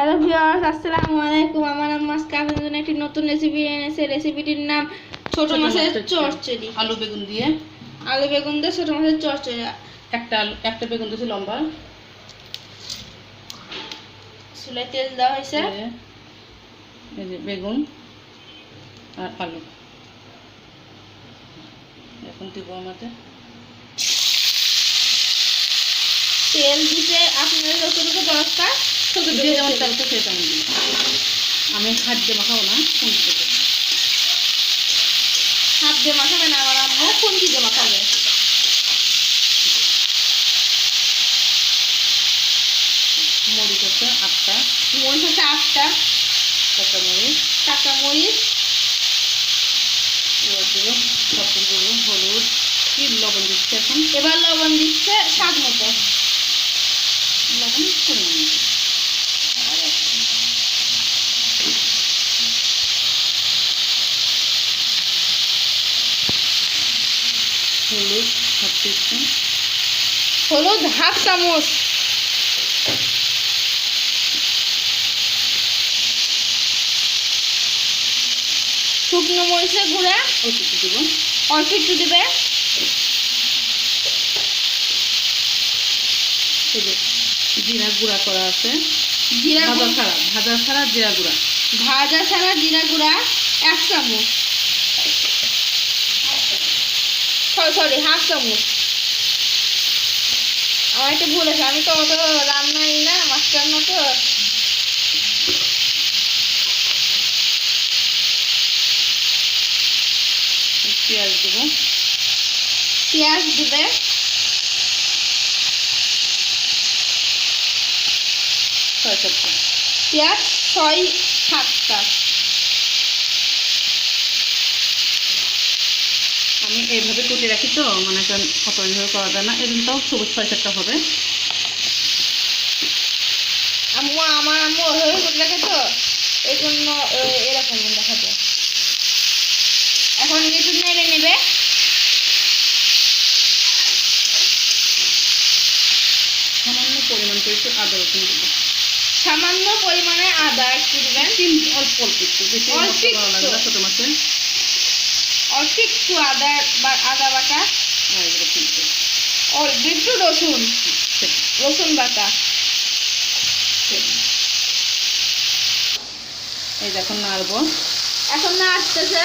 Hello viewers আসসালামু আলাইকুম। আমার নাম আজকে আপনাদের জন্য একটি নতুন রেসিপি এনেছে। রেসিপিটির নাম ছোট মাছের মাছের চচ্চড়ি। আলু বেগুন দিয়ে। আলু বেগুন দিয়ে ছোট মাছের চচ্চড়ি। একটা আলু একটা বেগুন দিয়েছি লম্বা। চুলায় তেল দেওয়া হয়েছে। এই যে বেগুন আর আলু। এখন দিব আমাদের। তেল দিতে আপনাদের যতটুকু দরকার যে যেমন চালতে সে তেমন আমি হাত দিয়ে মাখাবো না খুঁজি দেবো হাত দিয়ে মাখাবে না আমার আম্মু খুন্তি দিয়ে মাখাবে। মরিচ আছে আটটা মরিচ হচ্ছে আটটা কাঁচা মরিচ কাঁচা মরিচ এবার দেবো সবজি হলুদ, কি লবণ দিচ্ছি এখন? এবার লবণ দিচ্ছে স্বাদ মতো। লবণ পরিমাণ মতো আর এক- হলুদ হাফ টিস্পুন। হলুদ হাফ চামচ। শুকনো মরিচের গুঁড়া। অল্প একটু দেবো। অল্প একটু দিবে। জিরা গুঁড়া করা আছে। জিরা ভাজা ছাড়া ভাজা ছাড়া জিরা গুঁড়া। ভাজা ছাড়া জিরা গুঁড়া এক চামচ। সরি হাফ চামচ আমার একটু ভুল আছে আমি তো অত রান্নাই না মাস্টার না তো। পেঁয়াজ দেবো। পেঁয়াজ দিবে। ছয় সাতটা। পেঁয়াজ ছয় সাতটা। আমি এইভাবে কুটে রাখি তো মানে একটা অত এইভাবে করা যায় না এই জন্য তাও সবুজ ছয় সাতটা হবে। আম্মু আমার আম্মু ওইভাবে করে রাখে তো এই জন্য এরকম দেখা যায়। এখন একটু নেড়ে নেবে। সামান্য পরিমাণ করে একটু আদা রসুন দেবো। সামান্য পরিমাণে আদা একটু দিবেন। অল্প অল্প একটু বেশি ভালো ছোটো মাছে। অল্প একটু আদা বা আদা বাটা। কিনতে একটু রসুন। রসুন বাটা। এই দেখুন নাড়বো। এখন না আসতেছে।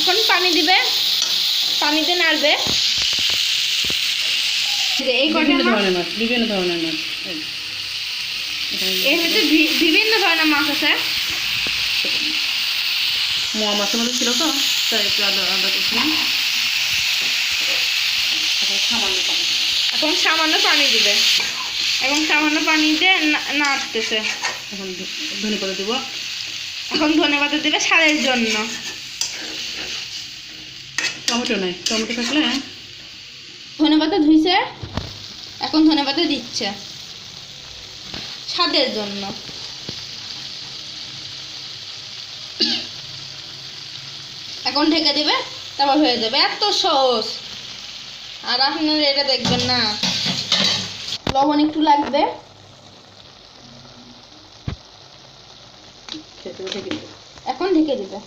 এখন পানি দিবে। পানিতে নাড়বে। এই কটা বিভিন্ন ধরনের মাছ বিভিন্ন ধরনের মাছ। এই যে। এখানে এর ভিতরে বিভিন্ন ধরনের মাছ আছে। মোয়া মাছের মধ্যে ছিল তো তাই একটু আদা আদা করছিলাম এখন সামান্য পানি। এখন দিবে। এবং সামান্য পানি দিয়ে নাড়তেছে। এখন ধনে পাতা দেবো। এখন ধনে পাতা দিবে স্বাদের জন্য। টমেটো নাই। টমেটো থাকলে ধনে পাতা ধুইছে। এখন ধনে পাতা দিচ্ছে। স্বাদের জন্য। এখন ঢেকে দিবে তারপর হয়ে যাবে। এত সহজ আর আপনারা এটা দেখবেন না। লবণ একটু লাগবে। এখন ঢেকে দিবে।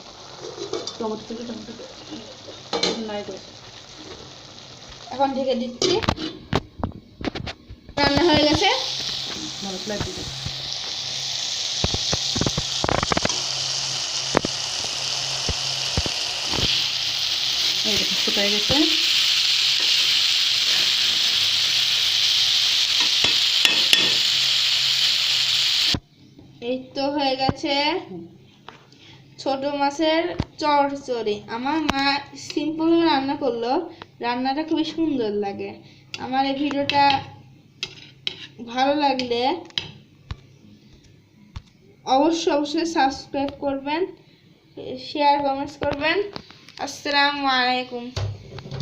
এখন ঢেকে দিচ্ছি। রান্না হয়ে গেছে। এই তো হয়ে গেছে ছোট মাছের চচ্চড়ি আমার মা সিম্পল রান্না করল। রান্নাটা খুবই সুন্দর লাগে। আমার এই ভিডিওটা ভালো লাগলে অবশ্যই অবশ্যই সাবস্ক্রাইব করবেন শেয়ার কমেন্টস করবেন। আসসালামু আলাইকুম।